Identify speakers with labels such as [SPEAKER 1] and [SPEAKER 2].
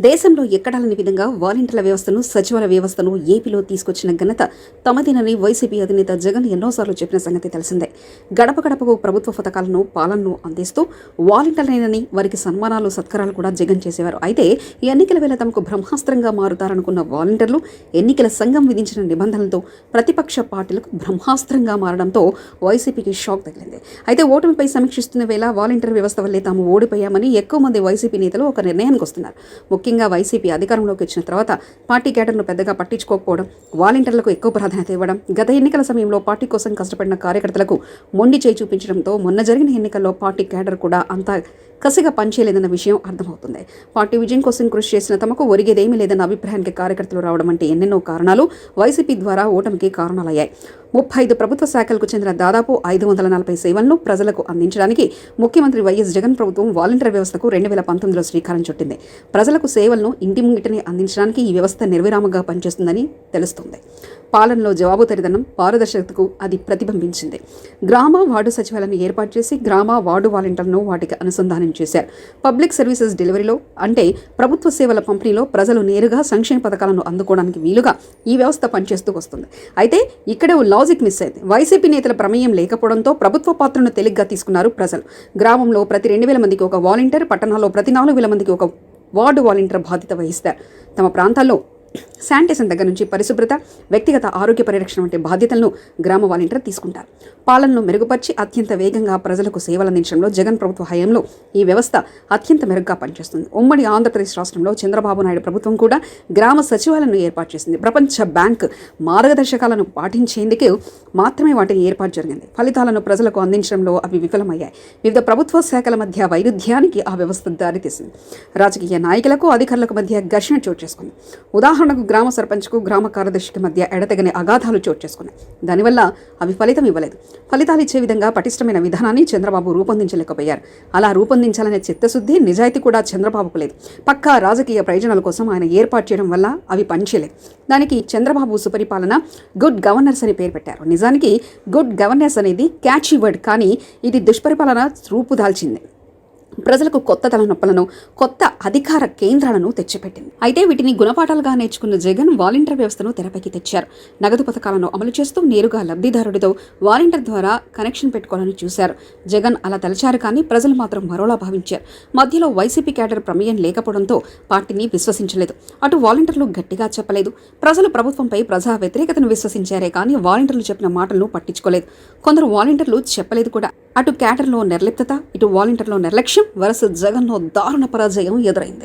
[SPEAKER 1] దేశంలో ఎక్కడాలని విధంగా వాలంటీర్ల వ్యవస్థను సచివాల వ్యవస్థను ఏపీలో తీసుకొచ్చిన ఘనత తమదేనని వైసీపీ అధినేత జగన్ ఎన్నోసార్లు చెప్పిన సంగతి తెలిసిందే. గడప గడపకు ప్రభుత్వ పథకాలను పాలనను అందిస్తూ వాలంటీర్లైనని వారికి సన్మానాలు సత్కారాలు కూడా జగన్ చేసేవారు. అయితే ఈ ఎన్నికల వేళ తమకు బ్రహ్మాస్త్రంగా మారుతారనుకున్న వాలంటీర్లు ఎన్నికల సంఘం విధించిన నిబంధనలతో ప్రతిపక్ష పార్టీలకు బ్రహ్మాస్త్రంగా మారడంతో వైసీపీకి షాక్ తగిలింది. అయితే ఓటమిపై సమీక్షిస్తున్న వేళ వాలంటీర్ వ్యవస్థ వల్లే తాము ఓడిపోయామని ఎక్కువ మంది వైసీపీ నేతలు ఒక నిర్ణయానికి వస్తున్నారు. ముఖ్యంగా వైసీపీ అధికారంలోకి వచ్చిన తర్వాత పార్టీ కేటర్ను పెద్దగా పట్టించుకోకపోవడం వాలంటీర్లకు ఎక్కువ ప్రాధాన్యత ఇవ్వడం గత ఎన్నికల సమయంలో పార్టీ కోసం కష్టపడిన కార్యకర్తలకు మొండి చేయి చూపించడంతో మొన్న జరిగిన ఎన్నికల్లో పార్టీ కేడర్ కూడా అంత కసిగా పనిచేయలేదన్న విషయం అర్థమవుతుంది. పార్టీ విజయం కోసం కృషి చేసిన తమకు ఒరిగేదేమీ లేదన్న అభిప్రాయానికి కార్యకర్తలు రావడం అంటే ఎన్నెన్నో కారణాలు వైసీపీ ద్వారా ఓటమికి కారణాలయ్యాయి. ముప్పై ఐదు ప్రభుత్వ శాఖలకు చెందిన దాదాపు ఐదు వందల నలభై సేవలను ప్రజలకు అందించడానికి ముఖ్యమంత్రి వైఎస్ జగన్ ప్రభుత్వం వాలంటీర్ వ్యవస్థకు రెండు వేల పంతొమ్మిదిలో శ్రీకారం చుట్టింది. ప్రజలకు సేవలను ఇంటి ముంగిటనే అందించడానికి ఈ వ్యవస్థ నిర్విరామంగా పనిచేస్తుందని తెలుస్తుంది. పాలనలో జవాబుదారీతనం పారదర్శకతకు అది ప్రతిబింబించింది. గ్రామ వార్డు సచివాలయాన్ని ఏర్పాటు చేసి గ్రామ వార్డు వాలంటీర్లను వాటికి అనుసంధానం చేశారు. పబ్లిక్ సర్వీసెస్ డెలివరీలో అంటే ప్రభుత్వ సేవల పంపిణీలో ప్రజలు నేరుగా సంక్షేమ పథకాలను అందుకోవడానికి వీలుగా ఈ వ్యవస్థ పనిచేస్తూ వస్తుంది. అయితే ఇక్కడే ఓ ప్రాజెక్ట్ మిస్ అయింది. వైసీపీ నేతల ప్రమేయం లేకపోవడంతో ప్రభుత్వ పాత్రను తేలిగ్గా తీసుకున్నారు ప్రజలు. గ్రామంలో ప్రతి రెండు వేల మందికి ఒక వాలంటీర్ పట్టణాల్లో ప్రతి నాలుగు వేల మందికి ఒక వార్డు వాలంటీర్ బాధ్యత వహిస్తారు. తమ ప్రాంతాల్లో శానిటేషన్ దగ్గర నుంచి పరిశుభ్రత వ్యక్తిగత ఆరోగ్య పరిరక్షణ వంటి బాధ్యతలను గ్రామ వాలంటీర్ తీసుకుంటారు. పాలనను మెరుగుపరిచి అత్యంత వేగంగా ప్రజలకు సేవలు అందించడంలో జగన్ ప్రభుత్వ హయాంలో ఈ వ్యవస్థ అత్యంత మెరుగ్గా పనిచేస్తుంది. ఉమ్మడి ఆంధ్రప్రదేశ్ రాష్ట్రంలో చంద్రబాబు నాయుడు ప్రభుత్వం కూడా గ్రామ సచివాలయాలను ఏర్పాటు చేసింది. ప్రపంచ బ్యాంక్ మార్గదర్శకాలను పాటించేందుకు మాత్రమే వాటిని ఏర్పాటు జరిగింది. ఫలితాలను ప్రజలకు అందించడంలో అవి విఫలమయ్యాయి. వివిధ ప్రభుత్వ శాఖల మధ్య వైరుధ్యానికి ఆ వ్యవస్థ దారితీసింది. రాజకీయ నాయకులకు అధికారులకు మధ్య ఘర్షణ చోటు చేసుకుంది. ఉదాహరణ ఉదాహరణకు గ్రామ సర్పంచ్కు గ్రామ కార్యదర్శికి మధ్య ఎడతెగని అగాధాలు చోటు చేసుకున్నాయి. దానివల్ల అవి ఫలితం ఇవ్వలేదు. ఫలితాలు ఇచ్చే విధంగా పటిష్టమైన విధానాన్ని చంద్రబాబు రూపొందించలేకపోయారు. అలా రూపొందించాలనే చిత్తశుద్ధి నిజాయితీ కూడా చంద్రబాబుకు లేదు. పక్కా రాజకీయ ప్రయోజనాల కోసం ఆయన ఏర్పాటు చేయడం వల్ల అవి పనిచేయలేదు. దానికి చంద్రబాబు సుపరిపాలన గుడ్ గవర్నర్స్ అని పేరు పెట్టారు. నిజానికి గుడ్ గవర్నెన్స్ అనేది క్యాచీ వర్డ్ కానీ ఇది దుష్పరిపాలన రూపుదాల్చింది ప్రజలకు కొత్త తలనొప్పులను కొత్త అధికార కేంద్రాలను తెచ్చిపెట్టింది. అయితే వీటిని గుణపాఠాలుగా నేర్చుకున్న జగన్ వాలంటీర్ వ్యవస్థను తెరపైకి తెచ్చారు. నగదు పథకాలను అమలు చేస్తూ నేరుగా లబ్ధిదారుడితో వాలంటీర్ ద్వారా కనెక్షన్ పెట్టుకోవాలని చూశారు. జగన్ అలా తలచారు కానీ ప్రజలు మాత్రం మరోలా భావించారు. మధ్యలో వైసీపీ క్యాడర్ ప్రమేయం లేకపోవడంతో పార్టీని విశ్వసించలేదు. అటు వాలంటీర్లు గట్టిగా చెప్పలేదు. ప్రజలు ప్రభుత్వంపై ప్రజా వ్యతిరేకతను విశ్వసించారే కానీ వాలంటీర్లు చెప్పిన మాటలను పట్టించుకోలేదు. కొందరు వాలంటీర్లు చెప్పలేదు కూడా. అటు క్యాటర్లో నిర్లిప్తత ఇటు వాలంటీర్లో నిర్లక్ష్యం వరుస జగన్లో దారుణ పరాజయం ఎదురైంది.